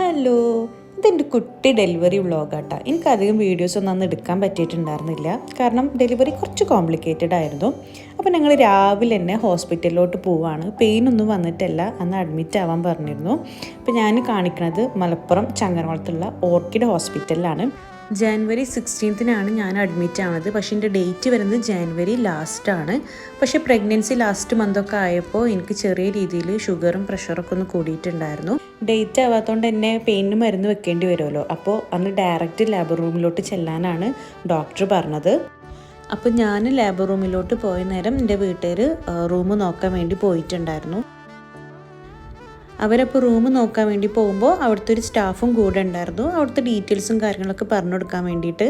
Hello ഇതെന്റെ കുട്ടി delivery വ്ളോഗാട്ടോ. എനിക്കധികം videos ഒന്നും അന്ന് എടുക്കാൻ പറ്റിയിട്ടുണ്ടായിരുന്നില്ല. കാരണം ഡെലിവറി കുറച്ച് കോംപ്ലിക്കേറ്റഡ് ആയിരുന്നു. അപ്പോൾ ഞങ്ങൾ രാവിലെ തന്നെ ഹോസ്പിറ്റലിലോട്ട് പോവാണ്. പെയിൻ ഒന്നും വന്നിട്ടല്ല. അന്ന് അഡ്മിറ്റ് ആവാൻ പറഞ്ഞിരുന്നു. അപ്പോൾ ഞാൻ കാണിക്കുന്നത് മലപ്പുറം ചങ്ങനകുളത്തുള്ള ഓർക്കിഡ് ഹോസ്പിറ്റലിലാണ്. ജാനുവരി സിക്സ്റ്റീൻത്തിനാണ് ഞാൻ അഡ്മിറ്റ് ആവുന്നത് പക്ഷേ എന്റെ ഡേറ്റ് വരുന്നത് ജാനുവരി ലാസ്റ്റാണ് പക്ഷേ പ്രഗ്നൻസി ലാസ്റ്റ് മന്തൊക്കെ ആയപ്പോൾ എനിക്ക് ചെറിയ രീതിയിൽ ഷുഗറും പ്രഷറൊക്കെ ഒന്ന് കൂടിയിട്ടുണ്ടായിരുന്നു. ഡേറ്റ് ആവാത്തതുകൊണ്ട് എന്നെ പെയിന് മരുന്ന് വെക്കേണ്ടി വരുമല്ലോ. അപ്പോൾ അന്ന് ഡയറക്റ്റ് ലാബ് റൂമിലോട്ട് ചെല്ലാനാണ് ഡോക്ടർ പറഞ്ഞത്. അപ്പോൾ ഞാൻ ലാബ് റൂമിലോട്ട് പോയ നേരം എന്റെ വീട്ടുകാർ റൂം നോക്കാൻ വേണ്ടി പോയിട്ടുണ്ടായിരുന്നു. അവരപ്പോൾ റൂം നോക്കാൻ വേണ്ടി പോകുമ്പോൾ അവിടുത്തെ ഒരു സ്റ്റാഫും കൂടെ ഉണ്ടായിരുന്നു. അവിടുത്തെ ഡീറ്റെയിൽസും കാര്യങ്ങളൊക്കെ പറഞ്ഞു കൊടുക്കാൻ വേണ്ടിയിട്ട്.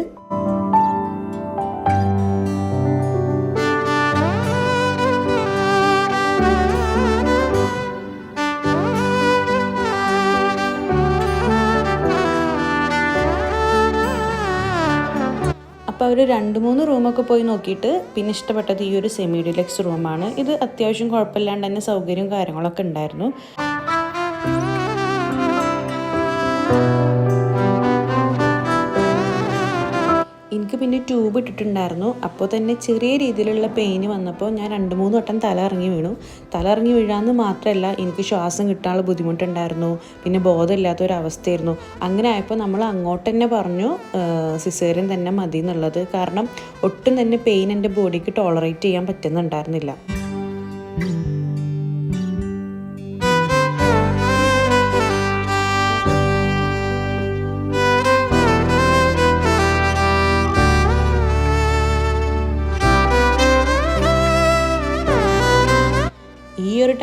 അപ്പോൾ അവർ രണ്ട് മൂന്ന് റൂമൊക്കെ പോയി നോക്കിയിട്ട് പിന്നെ ഇഷ്ടപ്പെട്ടത് ഈ ഒരു സെമി ഡിലക്സ് റൂമാണ് ഇത് അത്യാവശ്യം കുഴപ്പമില്ലാണ്ട് തന്നെ സൗകര്യവും കാര്യങ്ങളൊക്കെ ഉണ്ടായിരുന്നു. ട്യൂബ് ഇട്ടിട്ടുണ്ടായിരുന്നു. അപ്പോൾ തന്നെ ചെറിയ രീതിയിലുള്ള പെയിന് വന്നപ്പോൾ ഞാൻ രണ്ട് മൂന്ന് വട്ടം തല ഇറങ്ങി വീണു. തല ഇറങ്ങി വീഴാന്ന് മാത്രമല്ല എനിക്ക് ശ്വാസം കിട്ടാനുള്ള ബുദ്ധിമുട്ടുണ്ടായിരുന്നു. പിന്നെ ബോധമില്ലാത്ത ഒരു അവസ്ഥയായിരുന്നു അങ്ങനെ ആയപ്പോൾ നമ്മൾ അങ്ങോട്ട് തന്നെ പറഞ്ഞു സിസേറിയൻ തന്നെ മതി എന്നുള്ളത് കാരണം ഒട്ടും തന്നെ പെയിൻ എന്റെ ബോഡിക്ക് ടോളറേറ്റ് ചെയ്യാൻ പറ്റുന്നുണ്ടായിരുന്നില്ല.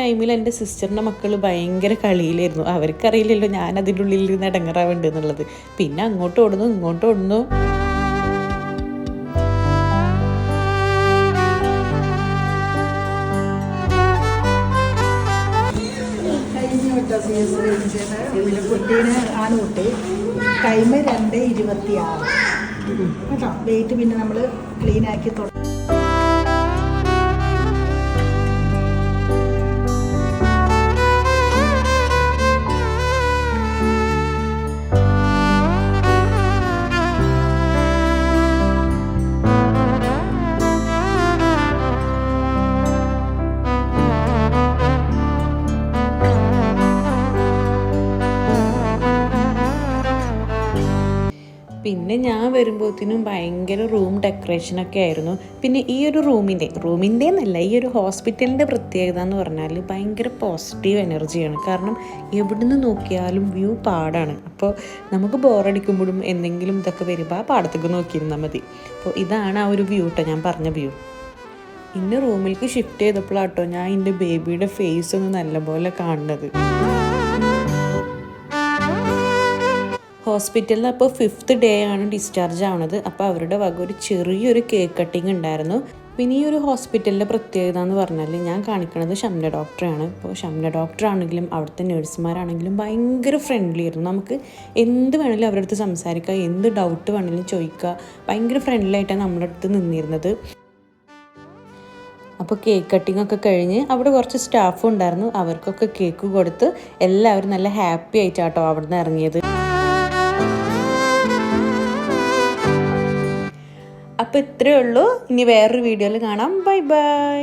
ടൈമിൽ എന്റെ സിസ്റ്ററിന്റെ മക്കൾ ഭയങ്കര കളിയിലായിരുന്നു. അവർക്കറിയില്ലല്ലോ ഞാൻ അതിന്റെ ഉള്ളിൽ ഇരുന്ന് ഇടങ്ങറാവുണ്ട് എന്നുള്ളത്. പിന്നെ അങ്ങോട്ട് ഓടുന്നു ഇങ്ങോട്ട് ഓടുന്നു. കുട്ടീനെ ടൈം രണ്ട് ഇരുപത്തി ആറ് കേട്ടോ? വെയിറ്റ് പിന്നെ നമ്മൾ ക്ലീൻ ആക്കി തുടങ്ങി പിന്നെ ഞാൻ വരുമ്പോഴത്തേനും ഭയങ്കര റൂം ഡെക്കറേഷനൊക്കെ ആയിരുന്നു. പിന്നെ ഈ ഒരു റൂമിന്റെ റൂമിന്റെ എന്നല്ല ഈ ഒരു ഹോസ്പിറ്റലിന്റെ പ്രത്യേകത എന്ന് പറഞ്ഞാൽ ഭയങ്കര പോസിറ്റീവ് എനർജിയാണ്. കാരണം എവിടുന്ന് നോക്കിയാലും വ്യൂ പാടാണ്. അപ്പോൾ നമുക്ക് ബോറടിക്കുമ്പോഴും എന്തെങ്കിലും ഇതൊക്കെ വരുമ്പോൾ ആ പാടത്തേക്ക് നോക്കിയിരുന്നാൽ മതി. അപ്പോൾ ഇതാണ് ആ ഒരു വ്യൂ കേട്ടോ ഞാൻ പറഞ്ഞ വ്യൂ. ഇന്നെ റൂമിലേക്ക് ഷിഫ്റ്റ് ചെയ്തപ്പോഴാട്ടോ ഞാൻ എന്റെ ബേബിയുടെ ഫേസ് ഒന്ന് നല്ലപോലെ കാണുന്നത്. ഹോസ്പിറ്റലിൽ അപ്പോൾ ഫിഫ്ത്ത് ഡേ ആണ് ഡിസ്ചാർജ് ആവണത്. അപ്പോൾ അവരുടെ വക ഒരു ചെറിയൊരു കേക്ക് കട്ടിങ് ഉണ്ടായിരുന്നു. പിന്നെ ഈ ഒരു ഹോസ്പിറ്റലിന്റെ പ്രത്യേകത എന്ന് പറഞ്ഞാൽ ഞാൻ കാണിക്കുന്നത് ഷംന ഡോക്ടറാണ് ഇപ്പോൾ ഷംന ഡോക്ടറാണെങ്കിലും അവിടുത്തെ നേഴ്സുമാരാണെങ്കിലും ഭയങ്കര ഫ്രണ്ട്ലി ആയിരുന്നു. നമുക്ക് എന്ത് വേണമെങ്കിലും അവരുടെ അടുത്ത് സംസാരിക്കുക എന്ത് ഡൗട്ട് വേണമെങ്കിലും ചോദിക്കുക ഭയങ്കര ഫ്രണ്ട്ലി ആയിട്ടാണ് നമ്മുടെ അടുത്ത് നിന്നിരുന്നത്. അപ്പോൾ കേക്ക് കട്ടിംഗ് ഒക്കെ കഴിഞ്ഞ് അവിടെ കുറച്ച് സ്റ്റാഫും ഉണ്ടായിരുന്നു. അവർക്കൊക്കെ കേക്ക് കൊടുത്ത് എല്ലാവരും നല്ല ഹാപ്പി ആയിട്ടാട്ടോ അവിടെ നിന്ന് ഇറങ്ങിയത്. അപ്പോൾ ഇത്രയേ ഉള്ളൂ. ഇനി വേറൊരു വീഡിയോയിൽ കാണാം. Bye bye.